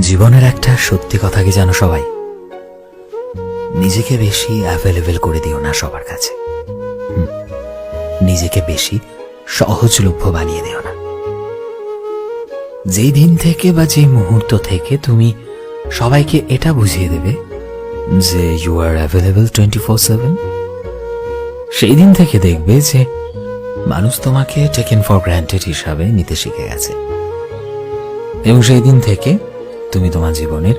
জীবনের একটা সত্যি কথা কি জানো সবাই? নিজেকে বেশি অ্যাভেলেবেল করে দিও না সবার কাছে। নিজেকে বেশি সহজলভ্য বানিয়ে দিও না। যেই দিন থেকে বা যেই মুহূর্ত থেকে তুমি সবাইকে এটা বুঝিয়ে দেবে যে you are available twenty four seven সেই দিন থেকে দেখবে যে মানুষ তোমাকে টেকেন ফর গ্রান্টেড হিসাবে নিতে শিখে গেছে। এবং সেই দিন থেকে তুমি তোমার জীবনের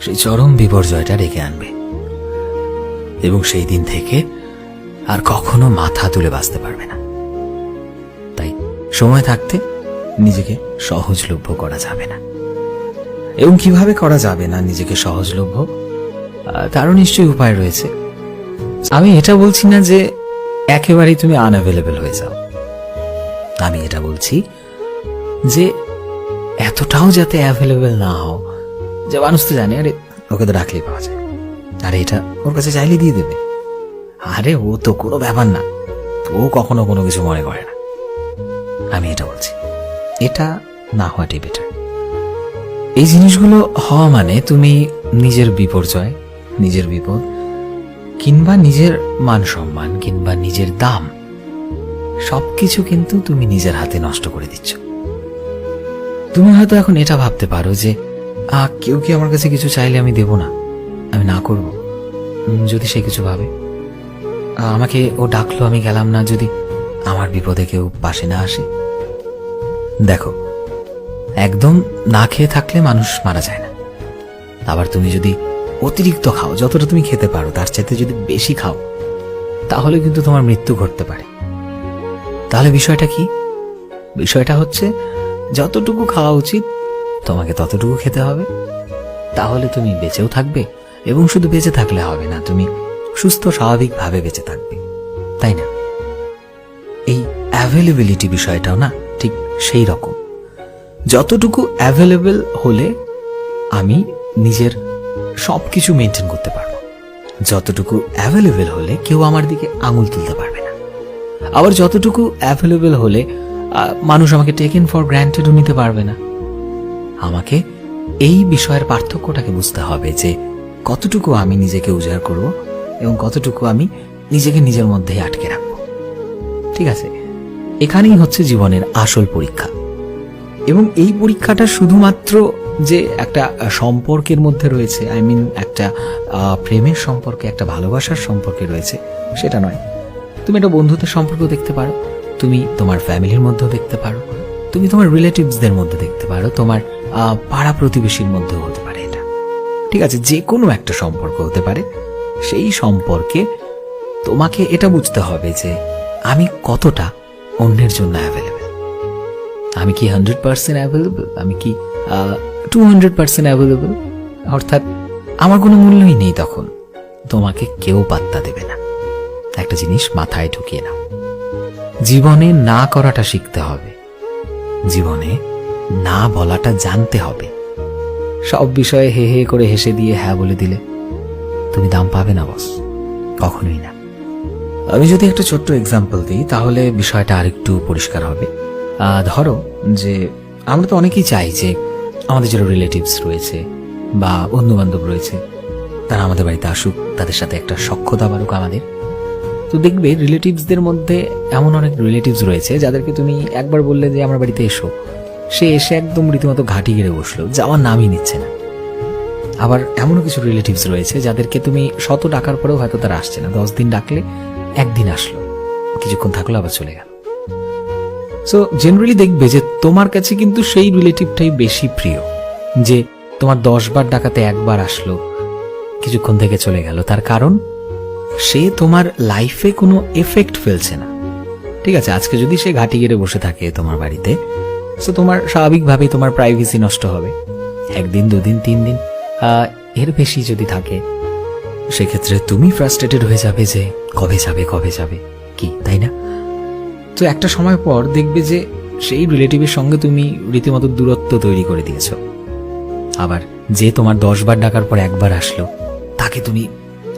সেই চরম বিপর্যয়টা ডেকে আনবে। এবং সেই দিন থেকে আর কখনো মাথা তুলে বাঁচতে পারবে না। তাই সময় থাকতে নিজেকে সহজলভ্য করা যাবে না। এবং কীভাবে করা যাবে না নিজেকে সহজলভ্য? তারও নিশ্চয়ই উপায় রয়েছে। আমি এটা বলছি না যে একেবারেই তুমি আনঅ্যাভেলেবেল হয়ে যাও। আমি এটা বলছি যে এতটাও যাতে অ্যাভেলেবেল না হও। যে মানুষ তো জানে, আরে ওকে তো ডাকলেই পাওয়া যায়। আরে এটা ওর কাছে চাইলে দিয়ে দেবে। আরে ও তো কোনো ব্যাপার না। ও কখনো কোনো কিছু মনে করে না। আমি এটা বলছি। এটা না হওয়াটাই বেটার এই জিনিসগুলো হওয়া মানে তুমি নিজের বিপর্যয়, নিজের বিপদ, কিংবা নিজের মান সম্মান, কিংবা নিজের দাম, সবকিছু কিন্তু তুমি নিজের হাতে নষ্ট করে দিচ্ছ। তুমি হয়তো এখন এটা ভাবতে পারো যে কেউ কি আমার কাছে কিছু চাইলে আমি দেব না? আমি না করব। যদি সে কিছু ভাবে। আমাকে ও ডাকলো, আমি গেলাম না যদি আমার বিপদে কেউ পাশে না আসে। দেখো, একদম না খেয়ে থাকলে মানুষ মারা যায় না। আবার তুমি যদি অতিরিক্ত খাও, যতটা তুমি খেতে পারো, তার চাইতে যদি বেশি খাও, তাহলে কিন্তু তোমার মৃত্যু ঘটতে পারে। তাহলে বিষয়টা কি? বিষয়টা হচ্ছে যতটুকু খাওয়া উচিত, তোমাকে ততটুকু খেতে হবে। তাহলে তুমি বেঁচেও থাকবে এবং শুধু বেঁচে থাকলে হবে না, তুমি সুস্থ, স্বাভাবিকভাবে বেঁচে থাকবে। তাই না? এই অ্যাভেলেবিলিটি বিষয়টাও না ঠিক সেই রকম। যতটুকু অ্যাভেলেবেল হলে আমি নিজের সব কিছু মেনটেন করতে পারব। যতটুকু অ্যাভেলেবেল হলে কেউ আমার দিকে আঙুল তুলতে পারবে না। আবার যতটুকু অ্যাভেলেবেল হলে মানুষ আমাকে টেকেন ফর গ্র্যান্টেডও নিতে পারবে না। আমাকে এই বিষয়ের পার্থক্যটাকে বুঝতে হবে যে কতটুকু আমি নিজেকে উজাড় করব এবং কতটুকু আমি নিজেকে নিজের মধ্যেই আটকে রাখব। ঠিক আছে? এখানেই হচ্ছে জীবনের আসল পরীক্ষা। এবং এই পরীক্ষাটা শুধুমাত্র যে একটা সম্পর্কের মধ্যে রয়েছে আই মিন একটা প্রেমের সম্পর্কে, একটা ভালোবাসার সম্পর্কে রয়েছে, সেটা নয়। তুমি একটা বন্ধুত্বের সম্পর্ক দেখতে পারো। তুমি তোমার ফ্যামিলির মধ্যেও দেখতে পারো। তুমি তোমার রিলেটিভসদের মধ্যে দেখতে পারো। তোমার পাড়া প্রতিবেশীর মধ্যেও হতে পারে এটা। ঠিক আছে যে কোনো একটা সম্পর্ক হতে পারে। সেই সম্পর্কে তোমাকে এটা বুঝতে হবে যে আমি কতটা অন্যের জন্য অ্যাভেলেবেল আমি কি হান্ড্রেড পার্সেন্ট অ্যাভেলেবেল আমি কি টু হান্ড্রেড পার্সেন্ট অ্যাভেলেবেল অর্থাৎ আমার কোনো মূল্যই নেই তখন। তোমাকে কেউ পাত্তা দেবে না। একটা জিনিস মাথায় ঢুকিয়ে নাও। জীবনে না করাটা শিখতে হবে। জীবনে না বলাটা জানতে হবে। সব বিষয়ে হে হে করে হেসে দিয়ে হ্যাঁ বলে দিলে। তুমি দাম পাবে না বস কখনোই না। আমি যদি একটা ছোট্ট এক্সাম্পল দিই, তাহলে বিষয়টা আরেকটু পরিষ্কার হবে। ধরো যে আমরা তো অনেকেই চাই যে আমাদের যারা রিলেটিভস রয়েছে বা বন্ধু বান্ধব রয়েছে, তারা আমাদের বাড়িতে আসুক, তাদের সাথে একটা সক্ষতা বাড়ুক আমাদের। তো দেখবে রিলেটিভসদের মধ্যে এমন অনেক রিলেটিভস রয়েছে যাদেরকে তুমি একবার বললে যে, আমার বাড়িতে এসো। সে এসে একদম রীতিমতো ঘাঁটি গেড়ে বসল, যাওয়ার নামই নিচ্ছে না। আবার এমনও কিছু রিলেটিভস রয়েছে যাদেরকে তুমি শত ডাকার পরেও হয়তো তারা আসছে না। দশ দিন ডাকলে একদিন আসলো, কিছুক্ষণ থাকল, আবার চলে গেল। সো জেনারেলি দেখবে যে, তোমার কাছে কিন্তু সেই রিলেটিভটাই বেশি প্রিয়। যে, তোমার দশ বার ডাকাতে একবার আসলো, কিছুক্ষণ থেকে চলে গেল। তার কারণ সে তোমার লাইফে কোনো এফেক্ট ফেলছে না। ঠিক আছে, আজকে যদি সে ঘাটি গেড়ে বসে থাকে তোমার বাড়িতে সো তোমার স্বাভাবিকভাবেই তোমার প্রাইভেসি নষ্ট হবে। একদিন, দুদিন, তিন দিন এর বেশি যদি থাকে, সেক্ষেত্রে তুমি ফ্রাস্ট্রেটেড হয়ে যাবে যে, কবে যাবে কবে যাবে? কি, তাই না? তো একটা সময় পর দেখবে যে, সেই রিলেটিভের সঙ্গে তুমি রীতিমতো দূরত্ব তৈরি করে দিয়েছ। আবার যে তোমার দশ বার ডাকার পর একবার আসলো, তাকে তুমি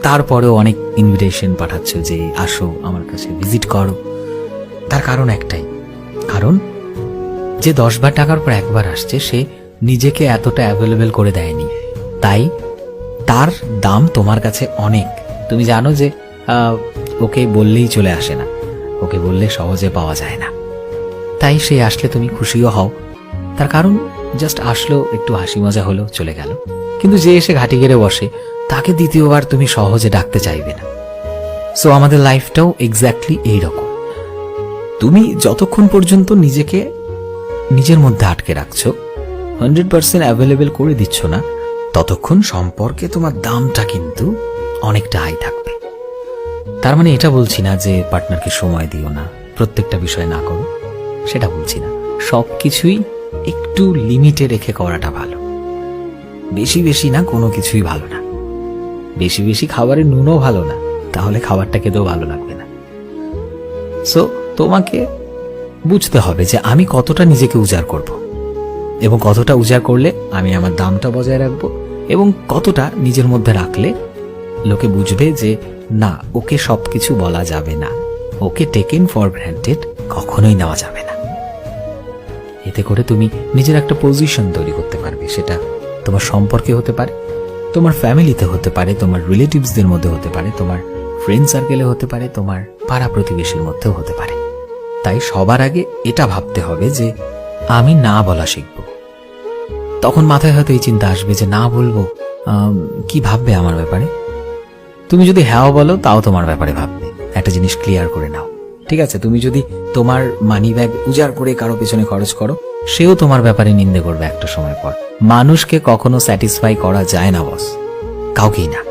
তারপরেও অনেক ইনভিটেশন পাঠাচ্ছ যে, আসো, আমার কাছে ভিজিট করো। তার কারণ একটাই। কারণ, যে দশ বার টাকার পর একবার আসছে, সে নিজেকে এতটা অ্যাভেলেবেল করে দেয়নি। তাই, তার দাম তোমার কাছে অনেক। তুমি জানো যে ওকে বললেই চলে আসে না। ওকে বললে সহজে পাওয়া যায় না। তাই সে আসলে তুমি খুশিও হও। তার কারণ জাস্ট আসলো, একটু হাসি মজা হলো, চলে গেল। কিন্তু যে এসে ঘাটি গেড়ে বসে তাকে দ্বিতীয়বার তুমি সহজে ডাকতে চাইবে না। সো আমাদের লাইফটাও এক্স্যাক্টলি এইরকম। তুমি যতক্ষণ পর্যন্ত নিজেকে নিজের মধ্যে আটকে রাখছো হান্ড্রেড পার্সেন্ট অ্যাভেলেবেল করে দিচ্ছ না, ততক্ষণ সম্পর্কে তোমার দামটা কিন্তু অনেকটা হাই থাকবে। তার মানে এটা বলছি না যে পার্টনারকে সময় দিও না, প্রত্যেকটা বিষয় না করো, সেটা বলছি না। সব কিছুই একটু লিমিটে রেখে করাটা ভালো। বেশি বেশি না, কোনো কিছুই ভালো না। বেশি বেশি খাবারের নুনও ভালো না, তাহলে খাবারটা খেতেও ভালো লাগবে না। সো তোমাকে বুঝতে হবে যে আমি কতটা নিজেকে উজাড় করব এবং কতটা উজাড় করলে আমি আমার দামটা বজায় রাখব এবং কতটা নিজের মধ্যে রাখলে লোকে বুঝবে যে, না, ওকে সব কিছু বলা যাবে না। ওকে টেকেন ফর গ্র্যান্টেড কখনোই নেওয়া যাবে না। এতে করে তুমি নিজের একটা পজিশন তৈরি করতে পারবে, সেটা তোমার সম্পর্কে হতে পারে। তোমার ফ্যামিলিতে হতে পারে, তোমার রিলেটিভসদের মধ্যে হতে পারে, তোমার ফ্রেন্ড সার্কেলে হতে পারে, তোমার পাড়া প্রতিবেশীর মধ্যেও হতে পারে। তাই সবার আগে এটা ভাবতে হবে যে আমি না বলা শিখব। তখন মাথায় হয়তো এই চিন্তা আসবে যে না বলব কি ভাববে আমার ব্যাপারে? তুমি যদি হ্যাঁ বলো, তাও তোমার ব্যাপারে ভাববে। একটা জিনিস ক্লিয়ার করে নাও। ঠিক আছে, তুমি যদি তোমার মানি ব্যাগ উজাড় করে কারও পেছনে খরচ করো, সেও তোমার ব্যাপারে নিন্দে করবে একটা সময় পর। মানুষকে কখনো স্যাটিসফাই করা যায় না বস কাউকেই না।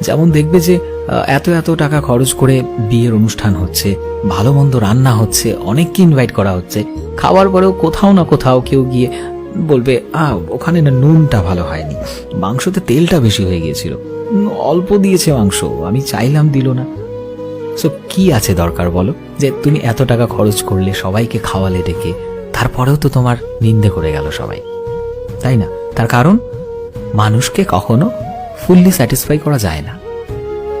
যেমন দেখবে যে এত এত টাকা খরচ করে বিয়ের অনুষ্ঠান হচ্ছে, ভালো মন্দ রান্না হচ্ছে, অনেককে ইনভাইট করা হচ্ছে, খাওয়ার পরেও কোথাও না কোথাও কেউ গিয়ে বলবে, আ, ওখানে না নুনটা ভালো হয়নি। মাংসতে তেলটা বেশি হয়ে গিয়েছিল। অল্প দিয়েছে মাংস, আমি চাইলাম দিল না। সো কি আছে দরকার বলো? যে তুমি এত টাকা খরচ করলে সবাইকে খাওয়ালে ডেকে, তারপরেও তো তোমার নিন্দে করে গেল সবাই। তাই না? তার কারণ, মানুষকে কখনো ফুললি স্যাটিসফাই করা যায় না।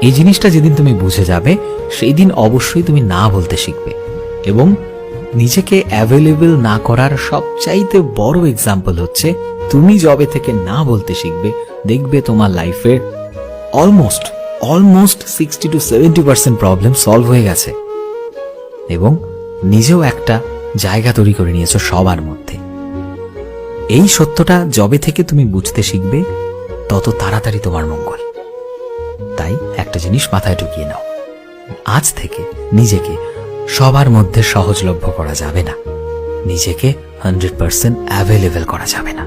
এই জিনিসটা যেদিন তুমি বুঝে যাবে, সেই দিন অবশ্যই তুমি না বলতে শিখবে। এবং নিজেকে অ্যাভেলেবেল না করার সবচাইতে বড় এক্সাম্পল হচ্ছে, তুমি জবে থেকে না বলতে শিখবে, দেখবে তোমার লাইফের almost almost sixty to seventy percent problem solve হয়ে গেছে। এবং নিজেও একটা জায়গা তৈরি করে নিয়েছো সবার মধ্যে। এই সত্যটা জবে থেকে তুমি বুঝতে শিখবে, তত তাড়াতাড়ি তোমার মঙ্গল। তাই একটা জিনিস মাথায় ঢুকিয়ে নাও। আজ থেকে নিজেকে সবার মধ্যে সহজলভ্য করা যাবে না। নিজেকে হান্ড্রেড পার্সেন্ট অ্যাভেলেবেল করা যাবে না।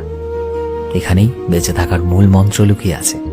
এখানেই বেঁচে থাকার মূল মন্ত্র লুকিয়ে আছে।